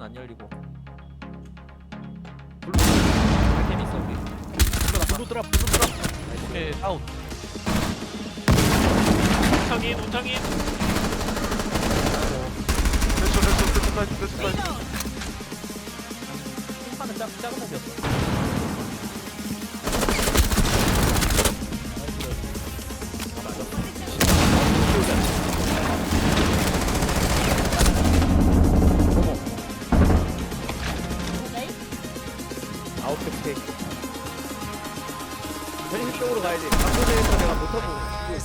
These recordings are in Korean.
2층 안 열리고. 블루 아이템 있어 우리. 블루 드랍 블루 드랍 오케이 다운. 우창인 우창인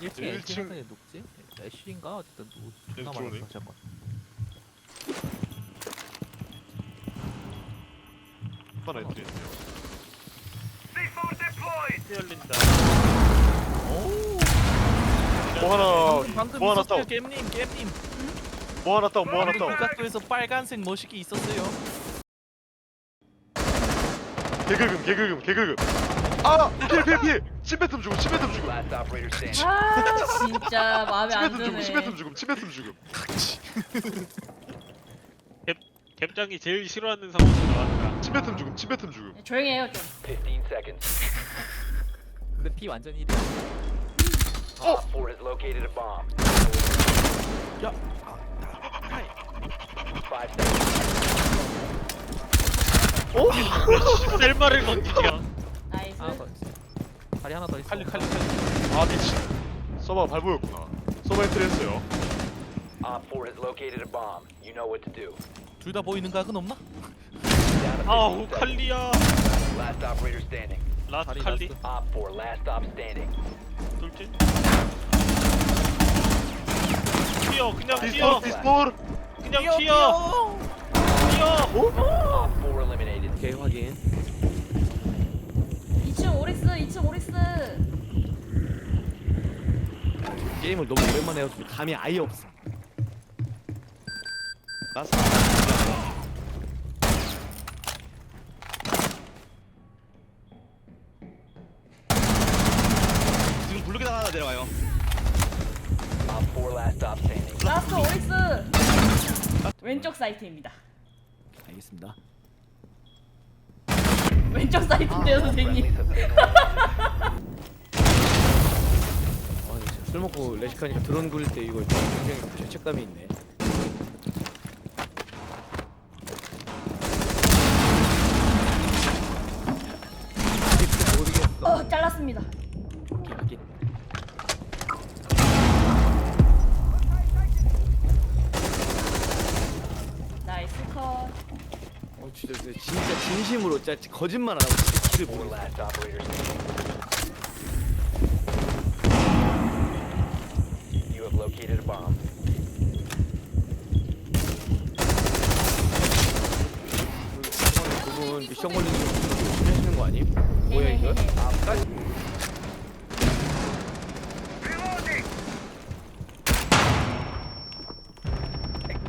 1층에 일 1층 층. 에 누구지? 애쉬인가? 어쨌든 누구 네, 존나 들어오네. 많았어 잠깐 하나 엔트리했네요. 열린다 뭐 하나, 방금 뭐 하나 있었어요 다운, 겜님 겜님 뭐 하나 다운, 뭐 하나 방금 다운. 불각도에서 빨간색 머시기 있었어요 개긁음, 개긁음, 개긁음. 아! 필, 필, 필! 침뱉음 죽음, 침뱉음 죽음. 아 진짜 마음에 안 침뱉음 죽음. 침뱉음 죽음, 침뱉음 죽음. 겜장이 제일 싫어하는 상황이 나왔다 침뱉음 죽음, 침뱉음 죽음. 조용히 해요 좀. 15 seconds. 근데 피 완전 1이야 Op 4 has located a bomb. 야5 seconds. 셀 말을 넘기냐 나이스. 하나 더 있어 다리 하나 더 있어 칼리 칼리 칼리 아, 미친. 서버가 발보였구나. 서버 엔트리했어요. Op 4 has located a bomb. You know what to do. 둘 다 보이는 각은 없나? 아우 15 seconds. 칼리야 Last operator standing. 라스트 다리 칼리. Op 4, last stop standing. 돌진 튀어 그냥 튀어 디스톨! 그냥 Op 4 eliminated. 오케이 확인 2층 오릭스 2층 오릭스. 게임을 너무 오랜만에 해가지고 감이 아예 없어 나 지금 블루게 하나 내려와요 Op 4, last stop standing. 라스트 오릭스. 왼쪽 사이트입니다. 알겠습니다 왼쪽 사이트인데요 Friendlies 선생님. have been eliminated. 아 진짜 술 먹고 레식하니까 드론 굴릴 때 이거 굉장히 죄책감이 있네. 아직도 모르겠어. 어 잘랐습니다. 하긴. 나이스 컷. 어 진짜 진심으로 진짜 거짓말 안 하고 진짜 last operators standing. You have located a bomb. 그분 미션 걸리는 거 하시는 거 아님? 뭐야 이거? 네네네네. 아, 까지.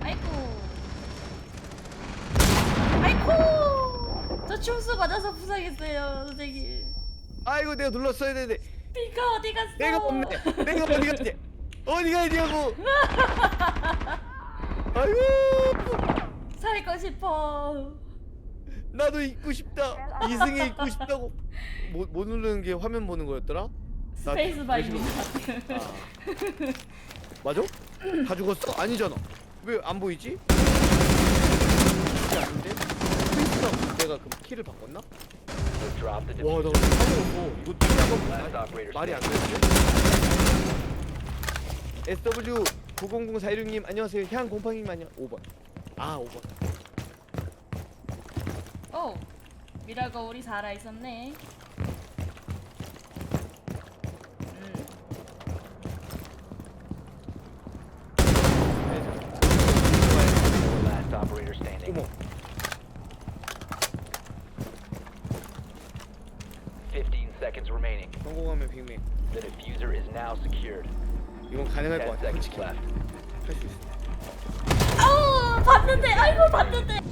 아이고. 아이고. 저 충수 맞아서 부상했어요, 선생님. 아이고 내가 눌렀어야 되는데 피가 어디 갔어? 내가 없네. 내가 어디 갔지? 어디 가냐고? 아이고 살고 싶어. 나도 있고 싶다. 이승에 있고 싶다고. 뭐, 뭐 누르는 게 화면 보는 거였더라? 나 스페이스 바입니다. 아. 맞아? 다 죽었어? 아니잖아. 왜 안 보이지? 이게 아닌데? 스페이스가 내가 그 키를 바꿨나? Drop the 와, 나. 살려고 이거 Last operator 말이 안. 되는데? SW 900416님 안녕하세요. 향 곰팡이님 안녕. 5번. 아 5번. 오, 미라고 우리 살아 있었네. 음, last operator standing. 어머. 15 seconds remaining. 성공하면 빅맥. The diffuser is now secured. 이건 가능할 10것 같아. seconds 솔직히 left. 할수 있어. 아우 봤는데, 아이고 봤는데.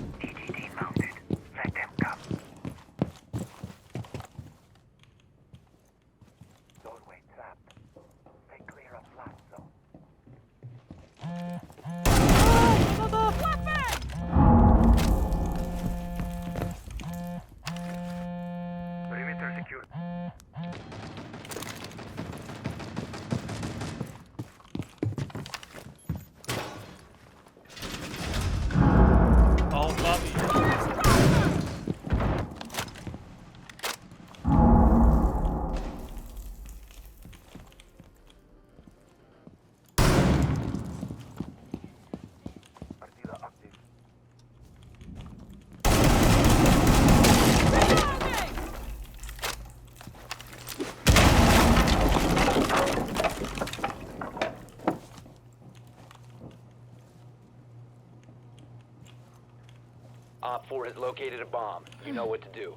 Op 4 has located a bomb. You know what to do.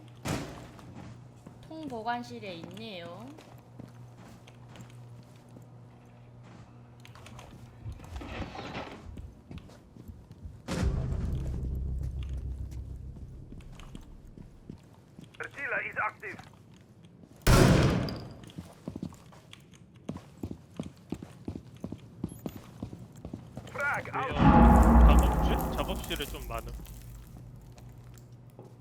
통 보관실에 있네요.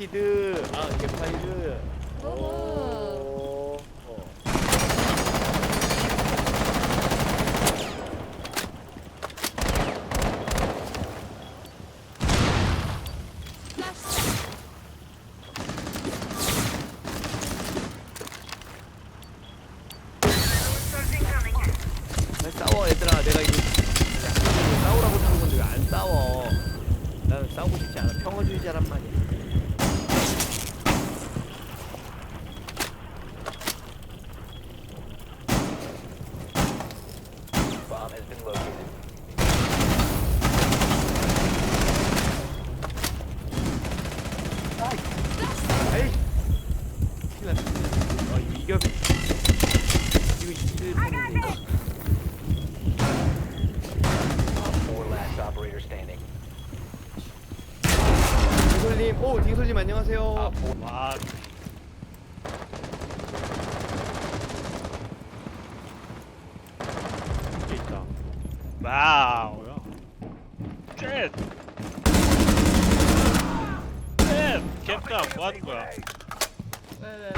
개피드. 아 개파이드. 오호. 오. 어. 왜 싸워 얘들아 내가 이거 약간 싸우라고 하는 건데 왜 안 싸워 나는 싸우고 싶지 않아 평화주의자란 말이야 Bomb has been located. 에이 큰일 났다 이겨 이거 이길 뻔했네 Op 4 last operator standing. 딩솔님 오 딩솔님 안녕하세요 Op 4 와 이게 있다 와우야 쉣 쉣! 캠장 뭐하는 거야 왜, 왜, 왜.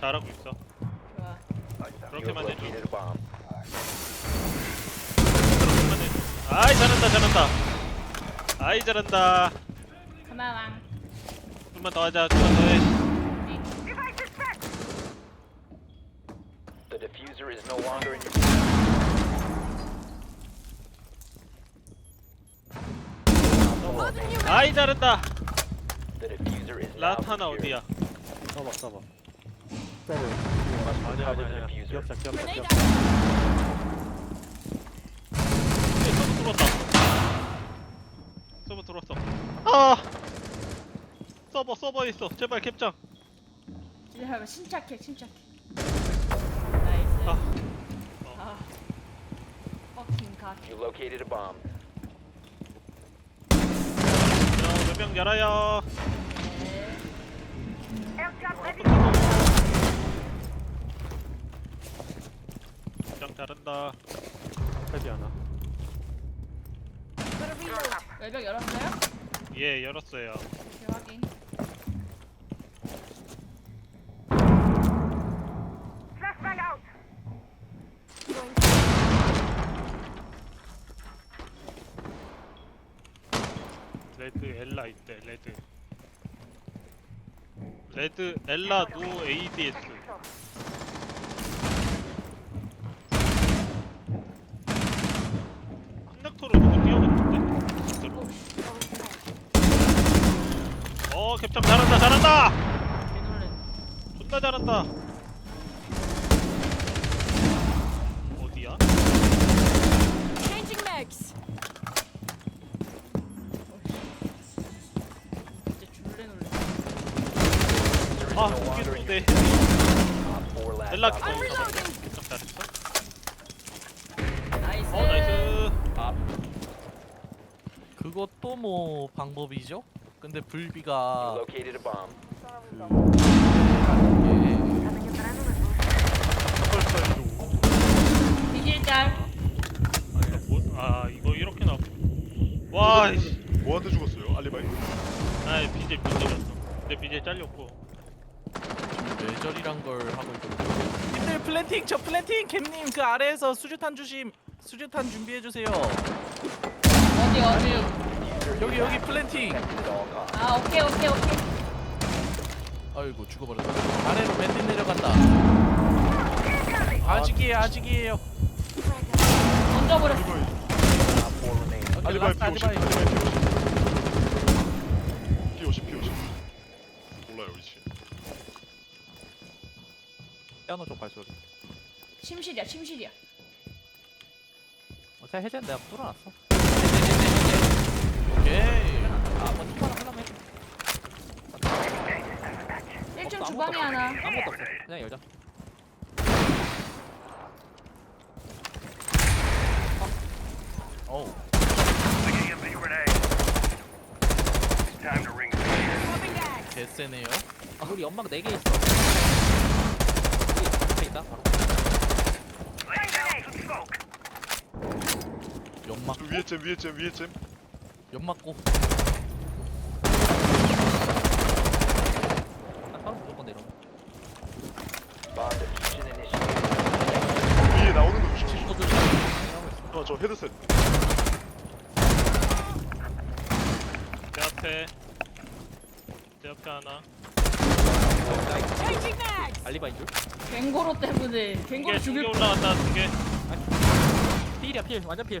잘하고 있어 좋아. you 그렇게만 해줘. 그렇게만 아이 잘한다 잘한다 아이 잘한다 고마워. 좀만 더 하자 좀만 더 해 The diffuser is no longer in your 아이 잘한다 The diffuser is now 라타나. 어디야 써봐 써봐 Must 아니야 아니야 아니야 diffuser. 기억자 기억자 기억자 네, 서버 들어왔다 서버 들어왔어 아 서버 서버에 있어 제발 캠장 기다려봐. 침착해, 침착해. 나이스. 아. 아. 퍼킹 각. You located a bomb. 몇명 열어요 네. 캠장 잘한다. 하지 않아. 외벽 열었어요? 예 열었어요. 오케이, 확인. 레드 엘라 있대 레드. 레드 엘라 노 ADS 한낙토로 누구 뛰어갔는데? 진짜로? 어 캡처 잘한다 잘한다 개놀래. 존나 잘한다 어디야? Changing mags. 진짜 줄래 놀래. Diffuser is 아 no longer in 죽겠는데 your Op 4 last 엘라 operator 캡처 standing. 캡처 잘했어? 나이스. 어 그것도 뭐 방법이죠? 근데 불비가 located a bomb. 예, 비길짤. 아, 이거 이렇게 나와 와 이씨 뭐한테 죽었어요? 알리바이. 아 BJ BJ였어 근데 BJ 잘렸고 뇌절이란 걸 하고 있거든요. 님들 플랜팅 저 플랜팅 캠님 그 아래에서 수류탄 주심 수류탄 준비해 주세요. 어디, 어디. 여기 여기 플랜팅. 아, 오케이, 오케이, 오케이. 아이고 죽어버렸다. 아래로 밴드 내려간다. 아직이에요 아직이에요. 던져버렸어. Op 4 remains. 오케이, 알리바이 라스트 P50. 알리바이. 알리바이 P50. P50 P50. 몰라요 위치. 피아노 쪽 발소리. 침실이야, 침실이야. 어차피 해제는 내가 뚫어놨어. 오케이. 아뭐 투바나 하려면 해. 1층 없어, 주방에 하나. 아무것도 없어. 그냥 열자. 어. 개쎄네요. 아, 우리 연막 4개 있어. 여기 앞에 있다, 바로. 연막, 저 위에 잼 위에 잼 위에 잼. 연막고. 아, 바로 무조건 내려. Bomb diffusion initiated. 위에 나오는 거 조심. 있어. 어저 헤드셋. 제 앞에 제 앞에 하나 Changing mags. 알리바인 줄? 갱고로 때문에. 갱고로 두개 죽일 올라간다 두개 필이야, 필. 완전 필.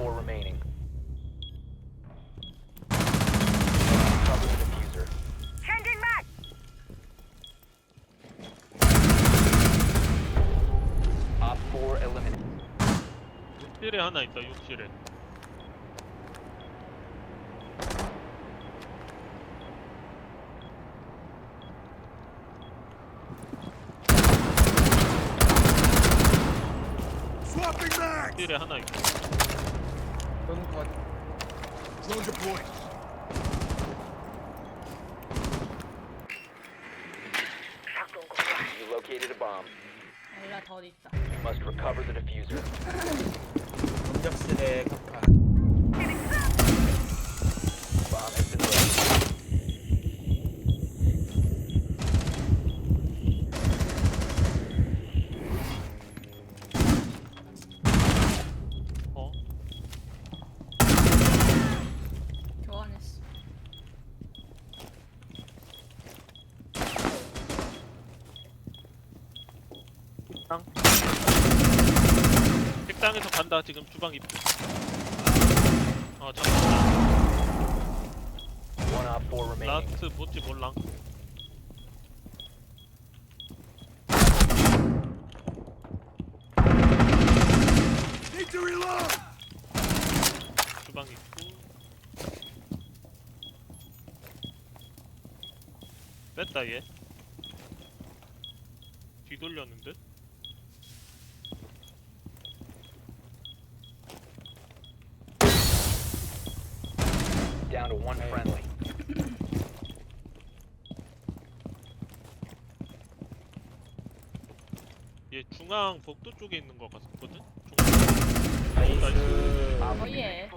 4 remaining. Cover diffuser. Changing 4 eliminated. 공작실에 각하. Bomb has been located. 어? 교환했어. 식당에서 간다 지금 주방 입구. 어 잠깐만. One op 4 remaining. 라스트 뭔지 몰랑? 주방 입구. 뺐다 얘. 뒤돌렸는데? Down to one friendly. 얘 중앙 복도 쪽에 있는 것 같거든? 나이스. 어예.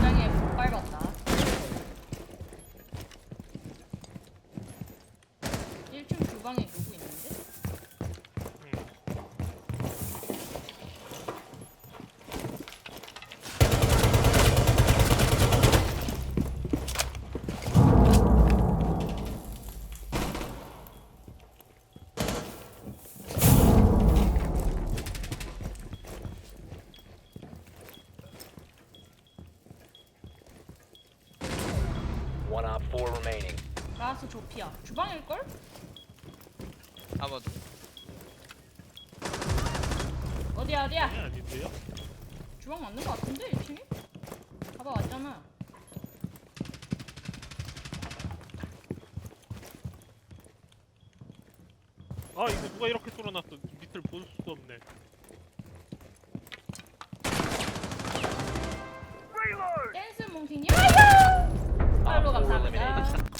굉장히 밟았다. 1층 주방에 누구 있는데? One op 4 remaining. 조피아. 주방일걸? 아마도 어디야 어디야? 아니 아닌데요? 주방 맞는 거 같은데 1층이? 봐봐 왔잖아. 아 이거 누가 이렇게 뚫어놨어 밑을 볼 수가 없네 댄스 몽킹 야야! Op 팔로 4 감사합니다. eliminated.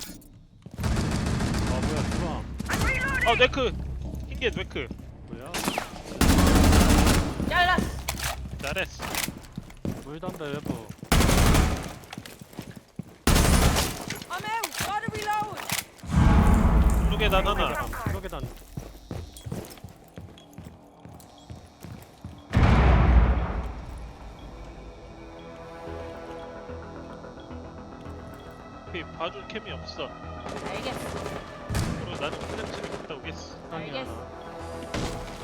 아 뭐야 주방 아 네크 흰게 네크 뭐야? 야 라스. 잘했어. 물단다 여보 블루 계단 하나 블루 계단 이 봐줄 캠이 없어. 알겠어. 그리고 나는 플랜츠 를 갔다 오겠어 알겠어.